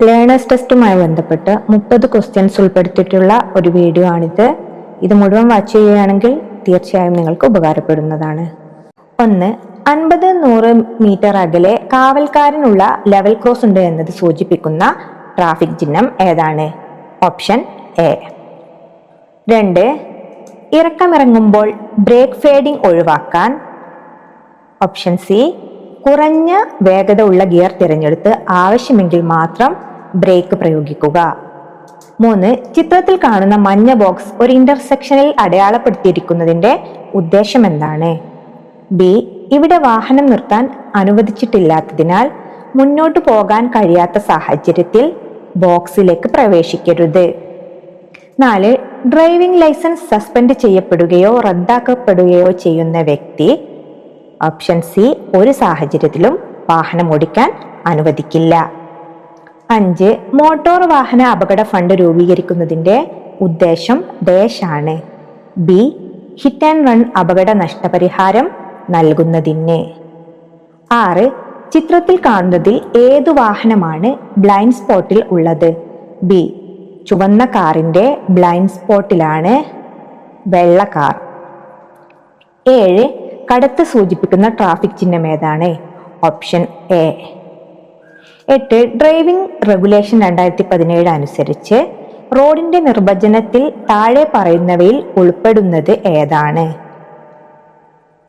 Learners ടെസ്റ്റുമായി ബന്ധപ്പെട്ട് മുപ്പത് questions ഉൾപ്പെടുത്തിയിട്ടുള്ള ഒരു വീഡിയോ ആണിത്. ഇത് മുഴുവൻ വാച്ച് ചെയ്യുകയാണെങ്കിൽ തീർച്ചയായും നിങ്ങൾക്ക് ഉപകാരപ്പെടുന്നതാണ്. ഒന്ന് അൻപത് നൂറ് മീറ്റർ അകലെ കാവൽക്കാരനുള്ള ലെവൽ ക്രോസ് ഉണ്ട് എന്നത് സൂചിപ്പിക്കുന്ന ട്രാഫിക് ചിഹ്നം ഏതാണ്? ഓപ്ഷൻ എ രണ്ട് ഇറക്കമിറങ്ങുമ്പോൾ ബ്രേക്ക് ഫേഡിംഗ് ഒഴിവാക്കാൻ. ഓപ്ഷൻ സി കുറഞ്ഞ വേഗത ഉള്ള ഗിയർ തിരഞ്ഞെടുത്ത് ആവശ്യമെങ്കിൽ മാത്രം ബ്രേക്ക് പ്രയോഗിക്കുക. മൂന്ന് ചിത്രത്തിൽ കാണുന്ന മഞ്ഞ ബോക്സ് ഒരു ഇന്റർസെക്ഷനിൽ അടയാളപ്പെടുത്തിയിരിക്കുന്നതിന്റെ ഉദ്ദേശം എന്താണ്? ബി ഇവിടെ വാഹനം നിർത്താൻ അനുവദിച്ചിട്ടില്ലാത്തതിനാൽ മുന്നോട്ട് പോകാൻ കഴിയാത്ത സാഹചര്യത്തിൽ ബോക്സിലേക്ക് പ്രവേശിക്കരുത്. നാല് ഡ്രൈവിംഗ് ലൈസൻസ് സസ്പെൻഡ് ചെയ്യപ്പെടുകയോ റദ്ദാക്കപ്പെടുകയോ ചെയ്യുന്ന വ്യക്തി ഓപ്ഷൻ സി ഒരു സാഹചര്യത്തിലും വാഹനം ഓടിക്കാൻ അനുവദിക്കില്ല. അഞ്ച് മോട്ടോർ വാഹന അപകട ഫണ്ട് രൂപീകരിക്കുന്നതിന്റെ ഉദ്ദേശം ഡാഷ് ആണ് ബി ഹിറ്റ് ആൻഡ് റൺ അപകട നഷ്ടപരിഹാരം നൽകുന്നതിന്. ആറ് ചിത്രത്തിൽ കാണുന്നതിൽ ഏതു വാഹനമാണ് ബ്ലൈൻഡ് സ്പോട്ടിൽ ഉള്ളത്? ബി ചുവന്ന കാറിന്റെ ബ്ലൈൻഡ് സ്പോട്ടിലാണ് വെള്ള കാർ. ഏഴ് കടത്ത് സൂചിപ്പിക്കുന്ന ട്രാഫിക് ചിഹ്നം ഏതാണ്? ഓപ്ഷൻ എ എട്ട് ഡ്രൈവിംഗ് റെഗുലേഷൻ രണ്ടായിരത്തി പതിനേഴ് അനുസരിച്ച് റോഡിന്റെ നിർവചനത്തിൽ താഴെ പറയുന്നവയിൽ ഉൾപ്പെടുന്നത് ഏതാണ്?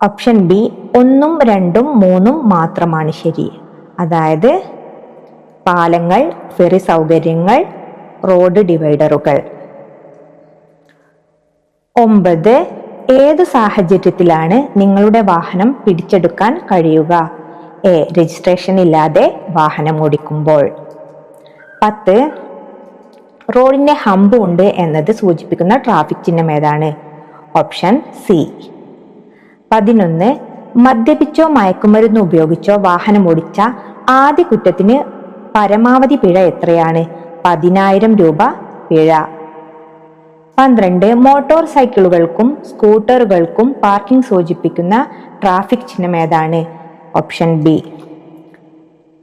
ഓപ്ഷൻ ബി ഒന്നും രണ്ടും മൂന്നും മാത്രമാണ് ശരി. അതായത് പാലങ്ങൾ ഫെറി സൗകര്യങ്ങൾ റോഡ് ഡിവൈഡറുകൾ ഒമ്പത് ഏത് സാഹചര്യത്തിലാണ് നിങ്ങളുടെ വാഹനം പിടിച്ചെടുക്കാൻ കഴിയുക? എ രജിസ്ട്രേഷൻ ഇല്ലാതെ വാഹനം ഓടിക്കുമ്പോൾ. പത്ത് റോഡിന്റെ ഹമ്പ് ഉണ്ട് എന്നത് സൂചിപ്പിക്കുന്ന ട്രാഫിക് ചിഹ്നം ഏതാണ്? ഓപ്ഷൻ സി പതിനൊന്ന് മദ്യപിച്ചോ മയക്കുമരുന്ന് ഉപയോഗിച്ചോ വാഹനം ഓടിച്ച ആദ്യ കുറ്റത്തിന് പരമാവധി പിഴ എത്രയാണ്? പതിനായിരം രൂപ പിഴ. പന്ത്രണ്ട് മോട്ടോർ സൈക്കിളുകൾക്കും സ്കൂട്ടറുകൾക്കും പാർക്കിംഗ് സൂചിപ്പിക്കുന്ന ട്രാഫിക് ചിഹ്നം ഏതാണ്? Option B.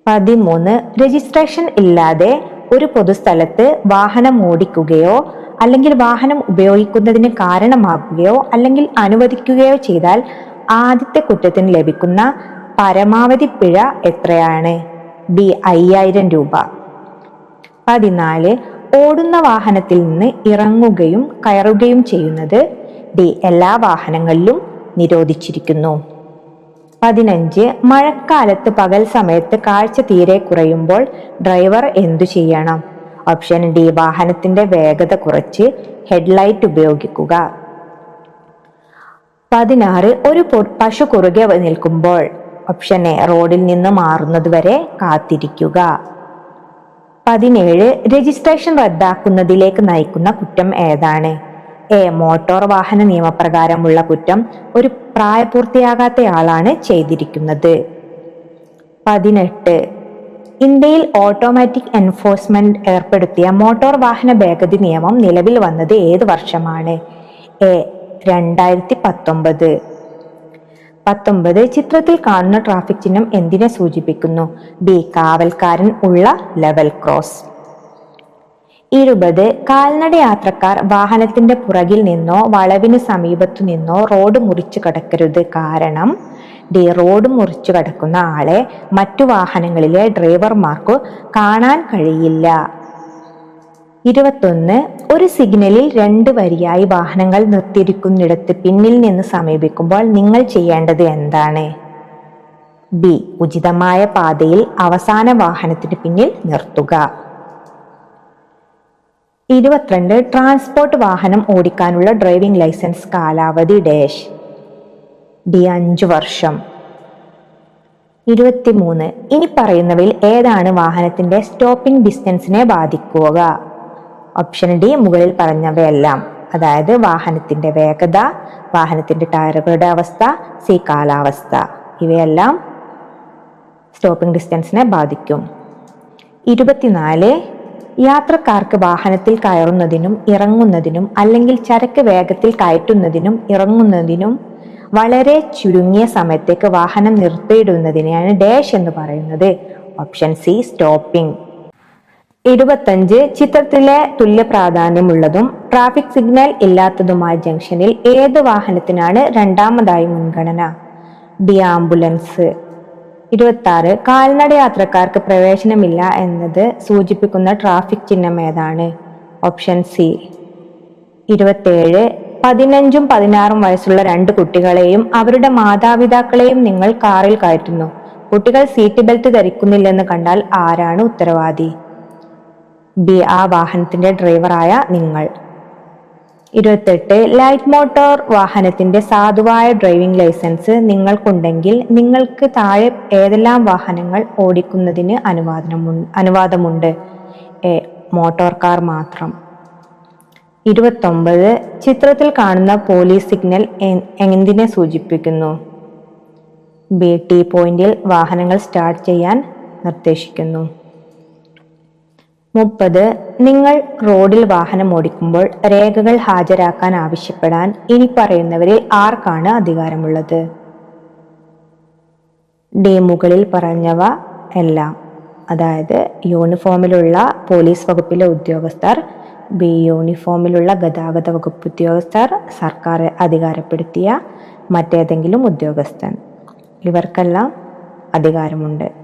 പതിമൂന്ന് രജിസ്ട്രേഷൻ ഇല്ലാതെ ഒരു പൊതുസ്ഥലത്ത് വാഹനം ഓടിക്കുകയോ അല്ലെങ്കിൽ വാഹനം ഉപയോഗിക്കുന്നതിന് കാരണമാകുകയോ അല്ലെങ്കിൽ അനുവദിക്കുകയോ ചെയ്താൽ ആദ്യത്തെ കുറ്റത്തിന് ലഭിക്കുന്ന പരമാവധി പിഴ എത്രയാണ്? ബി അയ്യായിരം രൂപ. പതിനാല് ഓടുന്ന വാഹനത്തിൽ നിന്ന് ഇറങ്ങുകയും കയറുകയും ചെയ്യുന്നത് ഡി എല്ലാ വാഹനങ്ങളിലും നിരോധിച്ചിരിക്കുന്നു. പതിനഞ്ച് മഴക്കാലത്ത് പകൽ സമയത്ത് കാഴ്ച തീരെ കുറയുമ്പോൾ ഡ്രൈവർ എന്തു ചെയ്യണം? ഓപ്ഷൻ ഡി വാഹനത്തിന്റെ വേഗത കുറച്ച് ഹെഡ്ലൈറ്റ് ഉപയോഗിക്കുക. പതിനാറ് ഒരു പശു കുറുകെ നിൽക്കുമ്പോൾ ഓപ്ഷൻ എ റോഡിൽ നിന്ന് മാറുന്നത് വരെ കാത്തിരിക്കുക. പതിനേഴ് രജിസ്ട്രേഷൻ റദ്ദാക്കുന്നതിലേക്ക് നയിക്കുന്ന കുറ്റം ഏതാണ്? എ മോട്ടോർ വാഹന നിയമപ്രകാരമുള്ള കുറ്റം ഒരു പ്രായപൂർത്തിയാകാത്തയാളാണ് ചെയ്തിരിക്കുന്നത്. പതിനെട്ട്. ഇന്ത്യയിൽ ഓട്ടോമാറ്റിക് എൻഫോഴ്സ്മെന്റ് ഏർപ്പെടുത്തിയ മോട്ടോർ വാഹന ഭേദഗതി നിയമം നിലവിൽ വന്നത് ഏത് വർഷമാണ്? എ രണ്ടായിരത്തി പത്തൊമ്പത് പത്തൊമ്പത് ചിത്രത്തിൽ കാണുന്ന ട്രാഫിക് ചിഹ്നം എന്തിനെ സൂചിപ്പിക്കുന്നു? ബി കാവൽക്കാരൻ ഉള്ള ലെവൽ ക്രോസ് ഇരുപത് കാൽനട യാത്രക്കാർ വാഹനത്തിന്റെ പുറകിൽ നിന്നോ വളവിന് സമീപത്തു നിന്നോ റോഡ് മുറിച്ചു കടക്കരുത്. കാരണം ഡി റോഡ് മുറിച്ചു കടക്കുന്ന ആളെ മറ്റു വാഹനങ്ങളിലെ ഡ്രൈവർമാർക്ക് കാണാൻ കഴിയില്ല. ഇരുപത്തൊന്ന് ഒരു സിഗ്നലിൽ രണ്ട് വരിയായി വാഹനങ്ങൾ നിർത്തിയിരിക്കുന്നിടത്ത് പിന്നിൽ നിന്ന് സമീപിക്കുമ്പോൾ നിങ്ങൾ ചെയ്യേണ്ടത് എന്താണ്? ബി ഉചിതമായ പാതയിൽ അവസാന വാഹനത്തിന് പിന്നിൽ നിർത്തുക. ഇരുപത്തിരണ്ട് ട്രാൻസ്പോർട്ട് വാഹനം ഓടിക്കാനുള്ള ഡ്രൈവിംഗ് ലൈസൻസ് കാലാവധി ഡാഷ് ഡി അഞ്ച് വർഷം. ഇരുപത്തിമൂന്ന്. ഇനി പറയുന്നവയിൽ ഏതാണ് വാഹനത്തിന്റെ സ്റ്റോപ്പിംഗ് ഡിസ്റ്റൻസിനെ ബാധിക്കുക? ഓപ്ഷൻ ഡി മുകളിൽ പറഞ്ഞവയെല്ലാം. അതായത് വാഹനത്തിന്റെ വേഗത വാഹനത്തിന്റെ ടയറുകളുടെ അവസ്ഥ സി കാലാവസ്ഥ. ഇവയെല്ലാം സ്റ്റോപ്പിംഗ് ഡിസ്റ്റൻസിനെ ബാധിക്കും. ഇരുപത്തിനാല്. യാത്രക്കാർക്ക് വാഹനത്തിൽ കയറുന്നതിനും ഇറങ്ങുന്നതിനും അല്ലെങ്കിൽ ചരക്ക് വേഗത്തിൽ കയറ്റുന്നതിനും ഇറങ്ങുന്നതിനും വളരെ ചുരുങ്ങിയ സമയത്തേക്ക് വാഹനം നിർത്തിയിടുന്നതിനെയാണ് ഡാഷ് എന്ന് പറയുന്നത്. Option C stopping. ഇരുപത്തഞ്ച് ചിത്രത്തിലെ തുല്യ പ്രാധാന്യമുള്ളതും ട്രാഫിക് സിഗ്നൽ ഇല്ലാത്തതുമായ ജംഗ്ഷനിൽ ഏത് വാഹനത്തിനാണ് രണ്ടാമതായി മുൻഗണന? D ambulance. ഇരുപത്തി ആറ് കാൽനട യാത്രക്കാർക്ക് പ്രവേശനമില്ല എന്നത് സൂചിപ്പിക്കുന്ന ട്രാഫിക് ചിഹ്നം ഏതാണ്? Option C. ഇരുപത്തേഴ്. പതിനഞ്ചും പതിനാറും വയസ്സുള്ള രണ്ട് കുട്ടികളെയും അവരുടെ മാതാപിതാക്കളെയും നിങ്ങൾ കാറിൽ കയറ്റുന്നു. കുട്ടികൾ സീറ്റ് ബെൽറ്റ് ധരിക്കുന്നില്ലെന്ന് കണ്ടാൽ ആരാണ് ഉത്തരവാദി? ബി. ആ. വാഹനത്തിന്റെ ഡ്രൈവറായ നിങ്ങൾ. ഇരുപത്തെട്ട് ലൈറ്റ് മോട്ടോർ വാഹനത്തിന്റെ സാധുവായ ഡ്രൈവിംഗ് ലൈസൻസ് നിങ്ങൾക്കുണ്ടെങ്കിൽ നിങ്ങൾക്ക് താഴെ ഏതെല്ലാം വാഹനങ്ങൾ ഓടിക്കുന്നതിന് അനുവാദനമു അനുവാദമുണ്ട്? എ മോട്ടോർ കാർ മാത്രം. ഇരുപത്തൊമ്പത് ചിത്രത്തിൽ കാണുന്ന പോലീസ് സിഗ്നൽ എന്തിനെ സൂചിപ്പിക്കുന്നു? ബി ടി പോയിന്റിൽ വാഹനങ്ങൾ സ്റ്റാർട്ട് ചെയ്യാൻ നിർദ്ദേശിക്കുന്നു. മുപ്പത് നിങ്ങൾ റോഡിൽ വാഹനം ഓടിക്കുമ്പോൾ രേഖകൾ ഹാജരാക്കാൻ ആവശ്യപ്പെടാൻ ഇനി പറയുന്നവരിൽ ആർക്കാണ് അധികാരമുള്ളത്? ഡി മുകളിൽ പറഞ്ഞവ എല്ലാം. അതായത് യൂണിഫോമിലുള്ള പോലീസ് വകുപ്പിലെ ഉദ്യോഗസ്ഥർ ബി യൂണിഫോമിലുള്ള ഗതാഗത വകുപ്പ് ഉദ്യോഗസ്ഥർ സർക്കാർ അധികാരപ്പെടുത്തിയ മറ്റേതെങ്കിലും ഉദ്യോഗസ്ഥൻ. ഇവർക്കെല്ലാം അധികാരമുണ്ട്.